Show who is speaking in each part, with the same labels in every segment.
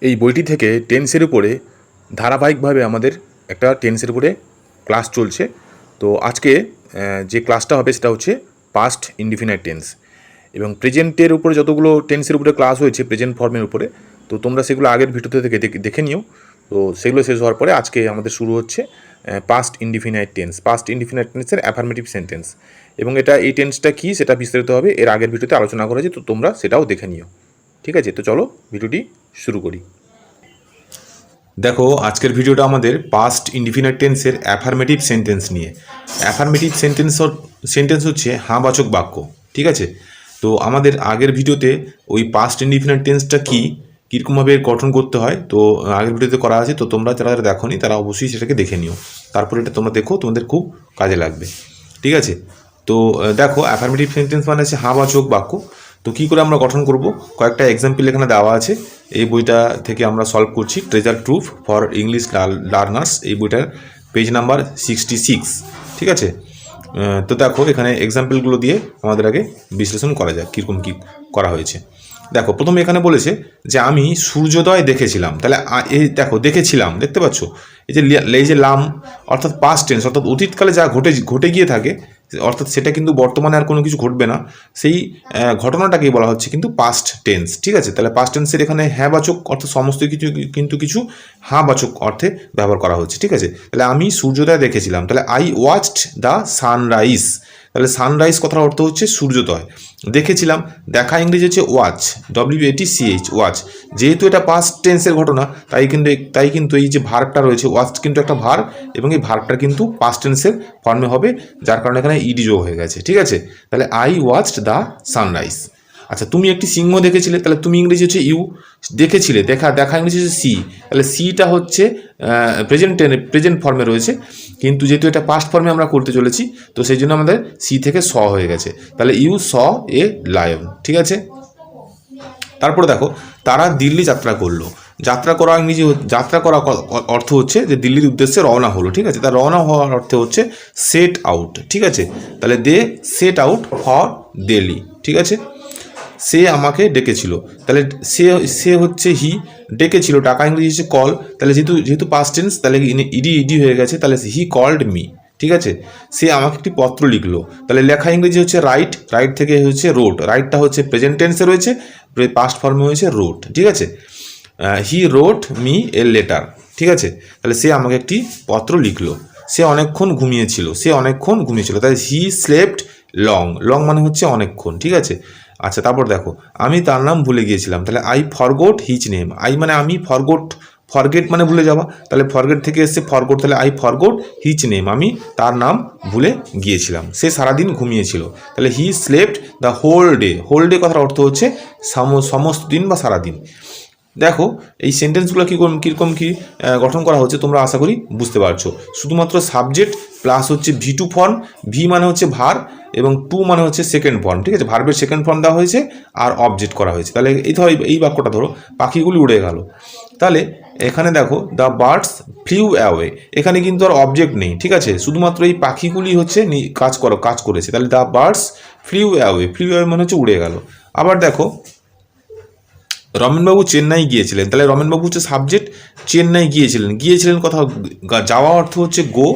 Speaker 1: এই বইটি থেকে টেন্সের উপরে ধারাবাহিকভাবে আমাদের একটা টেন্সের উপরে ক্লাস চলছে। তো আজকে যে ক্লাসটা হবে সেটা হচ্ছে পাস্ট ইনডিফিনাইট টেন্স এবং প্রেজেন্টের উপরে যতগুলো টেন্সের উপরে ক্লাস হয়েছে প্রেজেন্ট ফর্মের উপরে, তো তোমরা সেগুলো আগের ভিডিওতে থেকে দেখে- নিও। তো সেগুলো শেষ হওয়ার পরে আজকে আমাদের শুরু হচ্ছে past indefinite tense past indefinite টেন্সের অ্যাফার্মেটিভ সেন্টেন্স এবং এটা, এই টেন্সটা কী সেটা বিস্তারিত হবে এর আগের ভিডিওতে আলোচনা করা হয়েছে, তো তোমরা সেটাও দেখে নিও। ঠিক আছে? তো চলো ভিডিওটি শুরু করি। দেখো, আজকের ভিডিওটা আমাদের পাস্ট ইনডিফিনাইট টেন্সের অ্যাফার্মেটিভ সেন্টেন্স নিয়ে। অ্যাফার্মেটিভ সেন্টেন্স সেন্টেন্স হচ্ছে হাঁবাচক বাক্য। ঠিক আছে? তো আমাদের আগের ভিডিওতে ওই পাস্ট ইনডিফিনাইট টেন্সটা কী, কীরকমভাবে গঠন করতে হয়, তো আগের ভিডিওতে করা আছে, তো তোমরা যারা যারা দেখোনি, তারা অবশ্যই সেটাকে দেখে নিও। তারপর এটা তোমরা দেখো, তোমাদের খুব কাজে লাগবে। ঠিক আছে? তো দেখো অ্যাফার্মেটিভ সেন্টেন্স মানে হচ্ছে হাঁবাচক বাক্য। তো কী করে আমরা গঠন করব? কয়েকটা এক্সাম্পল এখানে দেওয়া আছে। এই বইটা থেকে আমরা সলভ করছি। Treasure trove for English learners এই বইটার পেজ নাম্বার সিক্সটি সিক্স ঠিক আছে? তো দেখো, এখানে এক্সাম্পলগুলো দিয়ে আমাদের আগে বিশ্লেষণ করা যাক, কীরকম কী করা হয়েছে। দেখো, প্রথমে এখানে বলেছে যে আমি সূর্যোদয় দেখেছিলাম। তাহলে এই দেখো, দেখেছিলাম, দেখতে পাচ্ছ? এই যে এই যে লাম, অর্থাৎ পাস্ট টেন্স অর্থাৎ অতীতকালে যা ঘটে ঘটে গিয়ে থাকে অর্থাৎ সেটা কিন্তু বর্তমানে আর কোনো কিছু ঘটবে না। সেই ঘটনাটাকেই বলা হচ্ছে কিন্তু পাস্ট টেন্স ঠিক আছে? তাহলে পাস্ট টেন্সের এখানে হ্যাঁ বাচক অর্থাৎ সমস্ত কিছু কিন্তু কিছু হাঁবাচক অর্থে ব্যবহার করা হচ্ছে, ঠিক আছে? তাহলে আমি সূর্যোদয় দেখেছিলাম। তাহলে আই ওয়াচড দ্য সানরাইজ তাহলে সানরাইজ কথার অর্থ হচ্ছে সূর্যোদয়। দেখেছিলাম, দেখা ইংরেজি হচ্ছে watch W A T C H watch যেহেতু এটা পাস্ট টেন্সের ঘটনা, তাই কিন্তু তাই কিন্তু এই যে ভার্বটা রয়েছে ওয়াচ কিন্তু একটা ভার এবং এই ভার্বটা কিন্তু পাস্ট টেন্সের ফর্মে হবে, যার কারণে এখানে ইডি যোগ হয়ে গেছে, ঠিক আছে? তাহলে আই ওয়াচড দ্য সানরাইজ আচ্ছা তুমি একটি সিংহ দেখেছিলে, তাহলে তুমি ইংরেজি হচ্ছে ইউ দেখেছিলে, দেখা দেখা ইংরেজি হচ্ছে সি তাহলে সিটা হচ্ছে প্রেজেন্ট প্রেজেন্ট ফর্মে রয়েছে। কিন্তু যেহেতু এটা পাস্ট ফর্মে আমরা করতে চলেছি, তো সেই জন্য আমাদের সি থেকে স হয়ে গেছে। তাহলে ইউ স এ লায়ন ঠিক আছে? তারপরে দেখো, তারা দিল্লি যাত্রা করল। যাত্রা করা ইংরেজি যাত্রা করা অর্থ হচ্ছে যে দিল্লির উদ্দেশ্যে রওনা হলো, ঠিক আছে? তার রওনা হওয়ার অর্থে হচ্ছে সেট আউট ঠিক আছে? তাহলে they set out for Delhi ঠিক আছে? সে আমাকে ডেকেছিল। তাহলে সে সে হচ্ছে হি ডেকেছিল, টাকা ইংরেজি হচ্ছে কল তাহলে যেহেতু যেহেতু পাস্ট টেন্স তাহলে ইডি ইডি হয়ে গেছে, তাহলে হি কল্ড মি ঠিক আছে? সে আমাকে একটি পত্র লিখলো। তাহলে লেখা ইংরেজি হচ্ছে রাইট রাইট থেকে হচ্ছে রোড রাইটটা হচ্ছে প্রেজেন্ট টেন্সে রয়েছে পাস্ট ফর্মে হয়েছে রোড ঠিক আছে? He wrote me a letter ঠিক আছে? তাহলে সে আমাকে একটি পত্র লিখলো। সে অনেকক্ষণ ঘুমিয়েছিল, সে অনেকক্ষণ ঘুমিয়েছিল। তাহলে হি স্লেপ্ট লং লং মানে হচ্ছে অনেকক্ষণ, ঠিক আছে? আচ্ছা তারপর দেখো, আমি তার নাম ভুলে গিয়েছিলাম, তাহলে I forgot his name I মানে আমি ফরগোট ফরগেট মানে ভুলে যাওয়া, তাহলে ফরগেট থেকে এসছে ফরগোট তাহলে আই ফরগোট হিচ নেম আমি তার নাম ভুলে গিয়েছিলাম, সে সারাদিন ঘুমিয়েছিল, তাহলে he slept the whole day whole day কথার অর্থ হচ্ছে সমস্ত দিন বা সারাদিন। দেখো, এই সেন্টেন্সগুলো কীরকম কীরকম কী গঠন করা হচ্ছে তোমরা আশা করি বুঝতে পারছ। শুধুমাত্র সাবজেক্ট প্লাস হচ্ছে ভি টু ফর্ম ভি মানে হচ্ছে ভার এবং টু মানে হচ্ছে সেকেন্ড ফর্ম ঠিক আছে? ভার্বের সেকেন্ড ফর্ম দেওয়া হয়েছে আর অবজেক্ট করা হয়েছে। তাহলে এই ধর, এই- বাক্যটা ধরো, পাখিগুলি উড়ে গেল। তাহলে এখানে দেখো দ্য বার্ডস ফ্লিউ অ্যাওয়ে এখানে কিন্তু আর অবজেক্ট নেই, ঠিক আছে? শুধুমাত্র এই পাখিগুলি হচ্ছে কাজ করো কাজ করেছে। তাহলে the birds flew away flew away মানে হচ্ছে উড়ে গেল। আবার দেখো রমেনবাবু চেন্নাই গিয়েছিলেন। তাহলে রমেনবাবু হচ্ছে সাবজেক্ট চেন্নাই গিয়েছিলেন। গিয়েছিলেন কথা যাওয়া অর্থ হচ্ছে গো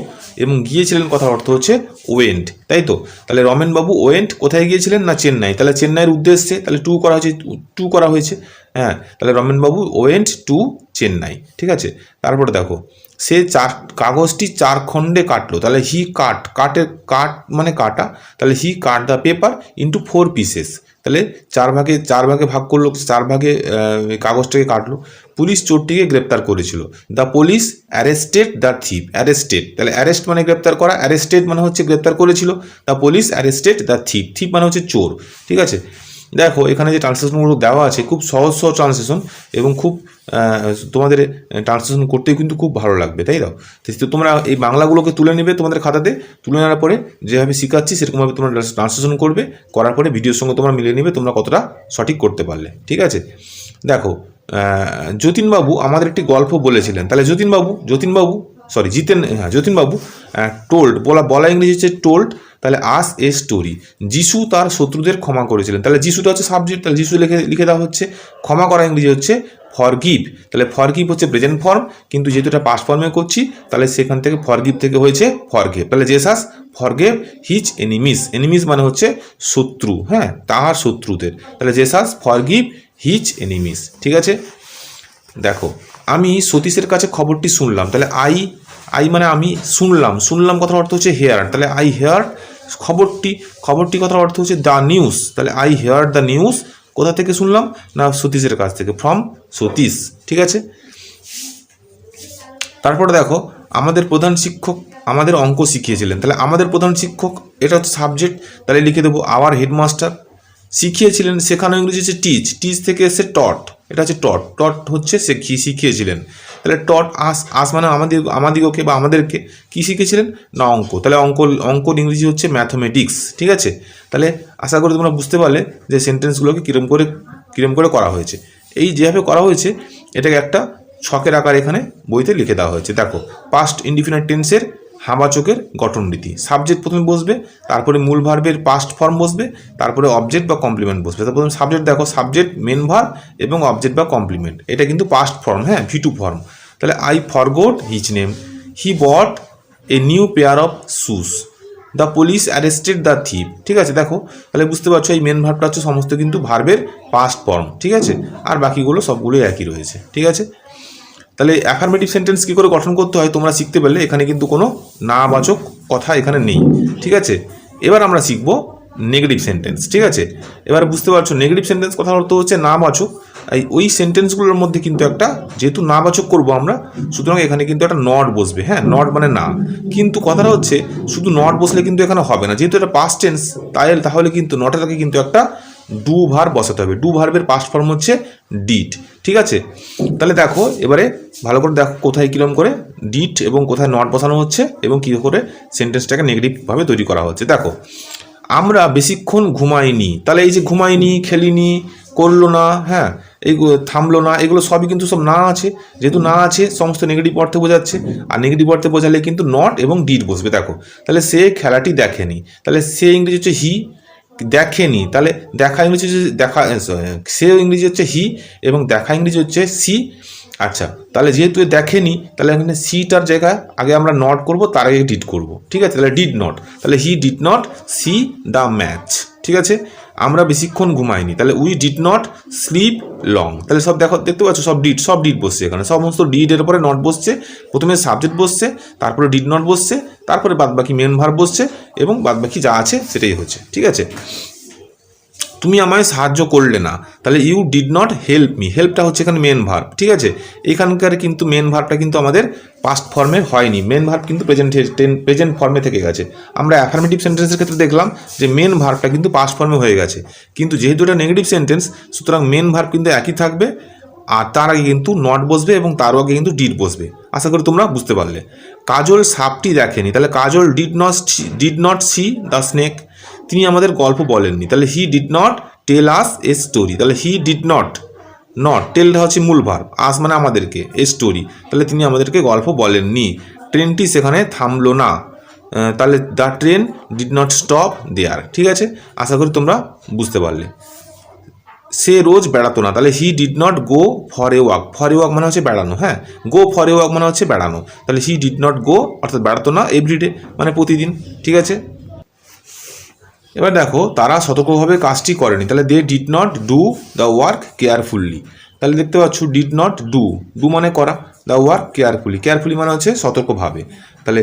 Speaker 1: এবং গিয়েছিলেন কথা অর্থ হচ্ছে ওয়েন্ট তাই তো? তাহলে রমেনবাবু ওয়েন্ট কোথায় গিয়েছিলেন না চেন্নাই? তাহলে চেন্নাইয়ের উদ্দেশ্যে, তাহলে টু করা হয়েছে টু করা হয়েছে। হ্যাঁ তাহলে রমেনবাবু ওয়েন্ট টু চেন্নাই, ঠিক আছে? তারপরে দেখো, সে চার, কাগজটি চার খণ্ডে কাটলো, তাহলে হি কাট কাটের কাট মানে কাটা, তাহলে he cut the paper into four pieces তাহলে চার ভাগে চার ভাগে ভাগ করল, চার ভাগে কাগজটাকে কাটলো, পুলিশ চোরটিকে গ্রেপ্তার করেছিল the police arrested the thief arrested তাহলে অ্যারেস্ট মানে গ্রেপ্তার করা অ্যারেস্টেড মানে হচ্ছে গ্রেপ্তার করেছিল the police arrested the thief thief মানে হচ্ছে চোর, ঠিক আছে? দেখো, এখানে যে ট্রান্সলেশনগুলো দেওয়া আছে, খুব সহজ সহজ ট্রান্সলেশন এবং খুব তোমাদের ট্রান্সলেশন করতেও কিন্তু খুব ভালো লাগবে, তাই দাও তো তোমরা এই বাংলাগুলোকে তুলে নেবে তোমাদের খাতাতে, তুলে নেওয়ার পরে যেভাবে শেখাচ্ছি, সেরকমভাবে তোমরা ট্রান্সলেশন করবে, করার পরে ভিডিওর সঙ্গে তোমরা মিলিয়ে নেবে, তোমরা কতটা সঠিক করতে পারলে, ঠিক আছে? দেখো যতীনবাবু আমাদের একটি গল্প বলেছিলেন, তাহলে যতীনবাবু যতীনবাবু সরি জিতেন হ্যাঁ যতীনবাবু টোল্ড বলা বলা ইংরেজি হচ্ছে টোল্ড তাহলে আস এ স্টোরি। যিশু তার শত্রুদের ক্ষমা করেছিলেন। তাহলে যিশুটা হচ্ছে সাবজেক্ট, তাহলে যিশু লিখে লিখে দেওয়া হচ্ছে, ক্ষমা করা ইংরেজি হচ্ছে ফরগিভ তাহলে ফরগিভ হচ্ছে প্রেজেন্ট ফর্ম কিন্তু যেহেতু এটা পাস্ট ফর্মে করছি, তাহলে সেখান থেকে ফরগিভ থেকে হয়েছে ফরগেভ তাহলে Jesus forgive his enemies enemies মানে হচ্ছে শত্রু হ্যাঁ তাহার শত্রুদের। তাহলে জেসাস ফরগিভ হিচ এনিমিস ঠিক আছে? দেখো, আমি সতীশের কাছে খবরটি শুনলাম। তাহলে আই আই মানে আমি শুনলাম। শুনলাম কথার অর্থ হচ্ছে হেয়ার তাহলে আই হেয়ার খবরটি খবরটি কথার অর্থ হচ্ছে দ্য নিউজ তাহলে আই হেয়ার দ্য নিউজ কোথা থেকে শুনলাম? না, সতীশের কাছ থেকে ফ্রম সতীশ, ঠিক আছে? তারপরে দেখো, আমাদের প্রধান শিক্ষক আমাদের অঙ্ক শিখিয়েছিলেন। তাহলে আমাদের প্রধান শিক্ষক, এটা হচ্ছে সাবজেক্ট তাহলে লিখে দেবো আওয়ার হেডমাস্টার শিখিয়েছিলেন শেখানো ইংরেজি হচ্ছে টিচ টিচ থেকে এসে টট এটা হচ্ছে টট টট হচ্ছে সে কি শিখিয়েছিলেন। তাহলে টট আস আস মানে আমাদের, আমাদিগকে বা আমাদেরকে কী শিখিয়েছিলেন? না অঙ্ক। তাহলে অঙ্ক অঙ্কর ইংরেজি হচ্ছে ম্যাথমেটিক্স ঠিক আছে? তাহলে আশা করি তোমরা বুঝতে পারলে যে সেন্টেন্সগুলোকে কীরম করে কীরম করে করা হয়েছে। এই যেভাবে করা হয়েছে, এটাকে একটা ছকের আকার এখানে বইতে লিখে দেওয়া হয়েছে। দেখো পাস্ট ইনডিফিনাইট টেন্সের হাবাচকের গঠন রীতি সাবজেক্ট প্রথমে বসবে, তারপরে মূল ভার্বের পাস্ট ফর্ম বসবে, তারপরে অবজেক্ট বা কমপ্লিমেন্ট বসবে। তারপর প্রথমে সাবজেক্ট দেখো সাবজেক্ট মেন ভার্ব এবং অবজেক্ট বা কমপ্লিমেন্ট এটা কিন্তু পাস্ট ফর্ম হ্যাঁ ভি টু ফর্ম তাহলে I forgot his name he bought a new pair of shoes the police arrested the thief ঠিক আছে, দেখো, তাহলে বুঝতে পারছ, এই মেন ভার্বটা হচ্ছে সমস্ত কিন্তু ভার্বের পাস্ট ফর্ম ঠিক আছে? আর বাকিগুলো সবগুলোই একই রয়েছে। ঠিক আছে? তাহলে অ্যাফার্মেটিভ সেন্টেন্স কী করে গঠন করতে হয়? তোমরা শিখতে পারলে এখানে কিন্তু কোনো নাবাচক কথা এখানে নেই। ঠিক আছে? এবার আমরা শিখব নেগেটিভ সেন্টেন্স ঠিক আছে? এবার বুঝতে পারছ নেগেটিভ সেন্টেন্স কথা অর্থ হচ্ছে নাবাচক। এই ওই সেন্টেন্সগুলোর মধ্যে কিন্তু একটা, যেহেতু নাবাচক করব আমরা, সুতরাং এখানে কিন্তু একটা নট বসবে। হ্যাঁ নট মানে না। কিন্তু কথাটা হচ্ছে, শুধু নট বসলে কিন্তু এখানে হবে না। যেহেতু এটা পাস্ট টেন্স তাই তাহলে কিন্তু নটের আগে কিন্তু একটা ডু ভার বসাতে হবে। ডু ভার্বের পাস্ট ফর্ম হচ্ছে ডিট ঠিক আছে? তাহলে দেখো, এবারে ভালো করে দেখো কোথায় কীরকম করে ডিট এবং কোথায় নট বসানো হচ্ছে এবং কী করে সেন্টেন্সটাকে নেগেটিভভাবে তৈরি করা হচ্ছে। দেখো, আমরা বেশিক্ষণ ঘুমাইনি। তাহলে এই যে ঘুমাইনি, খেলিনি, করল না হ্যাঁ এই থামলো না, এগুলো সবই কিন্তু সব না আছে। যেহেতু না আছে, সমস্ত নেগেটিভ অর্থে বোঝাচ্ছে। আর নেগেটিভ অর্থে বোঝালে কিন্তু নট এবং ডিট বসবে। দেখো, তাহলে সে খেলাটি দেখেনি। তাহলে সে ইংরেজি হচ্ছে হি দেখেনি, তাহলে দেখা ইংরেজি হচ্ছে দেখা সে ইংরেজি হচ্ছে হি এবং দেখা ইংরেজি হচ্ছে সি। আচ্ছা তাহলে যেহেতু দেখেনি, তাহলে এখানে সিটার জায়গায় আগে আমরা নট করব, তার আগে ডিড করব। ঠিক আছে, তাহলে ডিড নট তাহলে he did not see the match ঠিক আছে? আমরা বেশিক্ষণ ঘুমাইনি। তাহলে we did not sleep long তাহলে সব দেখো, দেখতে পাচ্ছ, সব ডিড সব ডিড বসছে এখানে। সমস্ত ডিডের উপরে নট বসছে। প্রথমে সাবজেক্ট বসছে, তারপরে ডিড নট বসছে, তারপরে বাদবাকি মেন ভার বসছে, এবং বাদবাকি যা আছে সেটাই হচ্ছে। ঠিক আছে? তুমি আমায় সাহায্য করলে না, তাহলে you did not help me হেল্পটা হচ্ছে এখানে মেন ভার্ব ঠিক আছে? এখানকার কিন্তু মেন ভার্বটা কিন্তু আমাদের পাস্ট ফর্মে হয়নি। মেন ভার্ব কিন্তু প্রেজেন্ট প্রেজেন্ট ফর্মে থেকে গেছে। আমরা অ্যাফার্মেটিভ সেন্টেন্সের ক্ষেত্রে দেখলাম যে মেন ভার্বটা কিন্তু পাস্ট ফর্মে হয়ে গেছে। কিন্তু যেহেতু এটা নেগেটিভ সেন্টেন্স সুতরাং মেন ভার্ব কিন্তু একই থাকবে, আর তার আগে কিন্তু নট বসবে এবং তারও আগে কিন্তু ডিড বসবে। আশা করি তোমরা বুঝতে পারলে। কাজল সাপটি দেখেনি, তাহলে Kajal did not did not see the snake তিনি আমাদের গল্প বলেননি। তাহলে he did not tell us a story তাহলে হি ডিড নট নট টেলটা হচ্ছে মূল ভার আস মানে আমাদেরকে এ স্টোরি তাহলে তিনি আমাদেরকে গল্প বলেননি। ট্রেনটি সেখানে থামলো না। তাহলে the train did not stop there ঠিক আছে? আশা করি তোমরা বুঝতে পারলে। সে রোজ বেড়াতো না। তাহলে he did not go for a walk for a walk মানে হচ্ছে বেড়ানো হ্যাঁ? গো ফর এ ওয়াক মানে হচ্ছে বেড়ানো। তাহলে হি ডিড নট গো অর্থাৎ বেড়াতো না এভরিডে মানে প্রতিদিন। ঠিক আছে? এবার দেখো, তারা সতর্কভাবে কাজটি করেনি। তাহলে they did not do the work carefully তাহলে দেখতে পাচ্ছ ডিড নট ডু ডু মানে করা দ্য ওয়ার্ক কেয়ারফুলি কেয়ারফুলি মানে হচ্ছে সতর্কভাবে। তাহলে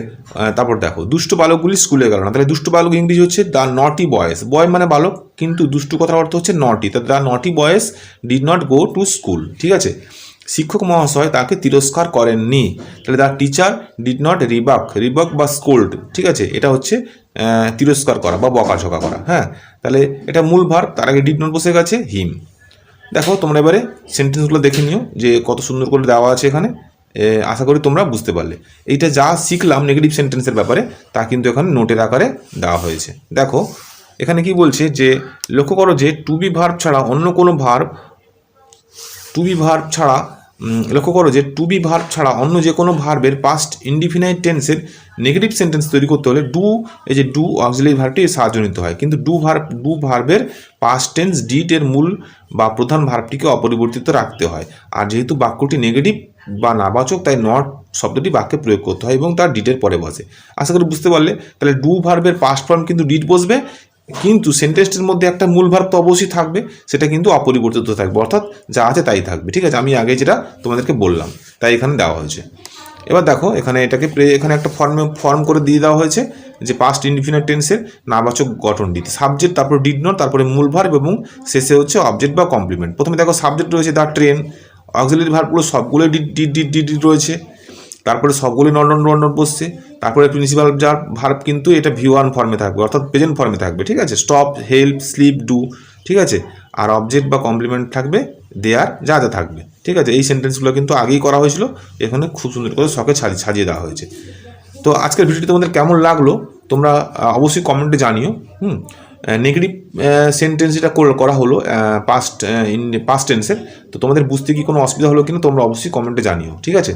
Speaker 1: তারপর দেখো, দুষ্ট বালকগুলি স্কুলে গেল না। তাহলে দুষ্ট বালক ইংরেজি হচ্ছে দ্য নটি বয়েস বয় মানে বালক, কিন্তু দুষ্টু কথার অর্থ হচ্ছে নটি তাহলে the naughty boys did not go to school ঠিক আছে? শিক্ষক মহাশয় তাকে তিরস্কার করেননি। তাহলে the teacher did not rebuke rebuke বা স্কোল্ড ঠিক আছে? এটা হচ্ছে তিরস্কার করা বা বকাঝকা করা হ্যাঁ? তাহলে এটা মূল ভার, তার আগে ডিড নট বসে গেছে, হিম। দেখো, তোমরা এবারে সেন্টেন্সগুলো দেখে নিও, যে কত সুন্দর করে দেওয়া আছে এখানে। আশা করি তোমরা বুঝতে পারলে। এইটা যা শিখলাম নেগেটিভ সেন্টেন্সের ব্যাপারে, তা কিন্তু এখানে নোটের আকারে দেওয়া হয়েছে। দেখো, এখানে কি বলছে যে, লক্ষ্য করো যে টু বি ভার্ব ছাড়া অন্য কোনো ভার্ব টু বি ভার্ব ছাড়া লক্ষ্য করো যে টু বি ভার্ব ছাড়া অন্য যে কোনো ভার্বের পাস্ট ইনডিফিনাইট টেন্সের নেগেটিভ সেন্টেন্স তৈরি করতে হলে ডু এই যে ডু অক্সিলারি ভার্বটি সাহায্য নিতে হয়। কিন্তু ডু ভার্ব ডু ভার্বের পাস্ট টেন্স ডিট এর মূল বা প্রধান ভার্বটিকে অপরিবর্তিত রাখতে হয়। আর যেহেতু বাক্যটি নেগেটিভ বা নাবাচক, তাই নট শব্দটি বাক্যে প্রয়োগ করতে হয় এবং তার ডিটের পরে বসে। আশা করি বুঝতে পারলে? তাহলে ডু ভার্বের পাস্ট ফর্ম কিন্তু ডিট বসবে কিন্তু সেন্টেন্সটির মধ্যে একটা মূল ভার্ব তো অবশ্যই থাকবে, সেটা কিন্তু অপরিবর্তিত থাকবে। অর্থাৎ যা আছে তাই থাকবে। ঠিক আছে, আমি আগে যেটা তোমাদেরকে বললাম, তাই এখানে দেওয়া হয়েছে। এবার দেখো, এখানে এটাকে এখানে একটা ফর্মে ফর্ম করে দিয়ে দেওয়া হয়েছে যে পাস্ট ইনডিফিনিট টেন্সের নাবাচক গঠন ডিট সাবজেক্ট তারপরে ডিড নট তারপরে মূল ভার্ব এবং শেষে হচ্ছে অবজেক্ট বা কমপ্লিমেন্ট প্রথমে দেখো সাবজেক্ট রয়েছে দ্য ট্রেন অক্সিলারি ভার্বগুলো সবগুলো ডিড ডিড ডিড ডিড রয়েছে। তারপরে সবগুলো নন্ডন নন্ডন বসছে। তারপরে প্রিন্সিপাল যার ভার্ব কিন্তু এটা ভি ওয়ান ফর্মে থাকবে, অর্থাৎ প্রেজেন্ট ফর্মে থাকবে, ঠিক আছে? স্টপ হেল্প স্লিপ ডু ঠিক আছে? আর অবজেক্ট বা কমপ্লিমেন্ট থাকবে দেয়ার যা যা থাকবে, ঠিক আছে? এই সেন্টেন্সগুলো কিন্তু আগেই করা হয়েছিল, এখানে খুব সুন্দর করে শখে সাজিয়ে সাজিয়ে দেওয়া হয়েছে। তো আজকের ভিডিওটি তোমাদের কেমন লাগল, তোমরা অবশ্যই কমেন্টে জানিও, হুম? নেগেটিভ সেন্টেন্স যেটা করা হলো পাস্ট ইন পাস্ট টেন্সের তো তোমাদের বুঝতে কি কোনো অসুবিধা হলো কিনা তোমরা অবশ্যই কমেন্টে জানিও, ঠিক আছে?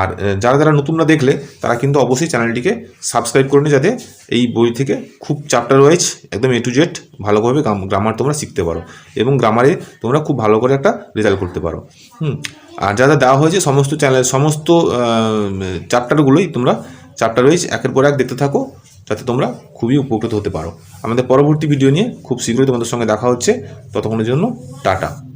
Speaker 1: আর যারা যারা নতুনরা দেখলে, তারা কিন্তু অবশ্যই চ্যানেলটিকে সাবস্ক্রাইব করে নিও যাতে এই বই থেকে খুব চ্যাপ্টার ওয়াইজ একদম এ টু জেড ভালোভাবে গ্রামার তোমরা শিখতে পারো এবং গ্রামারে তোমরা খুব ভালো করে একটা রেজাল্ট করতে পারো। হুম, আর যা যা দেওয়া হয়েছে সমস্ত চ্যানেল সমস্ত চ্যাপ্টারগুলোই তোমরা চ্যাপ্টার ওয়াইজ একের পর এক দেখতে থাকো। যাতে তোমরা খুবই উপকৃত হতে পারো। আমাদের পরবর্তী ভিডিও নিয়ে খুব শীঘ্রই তোমাদের সঙ্গে দেখা হচ্ছে। ততক্ষণের জন্য টাটা।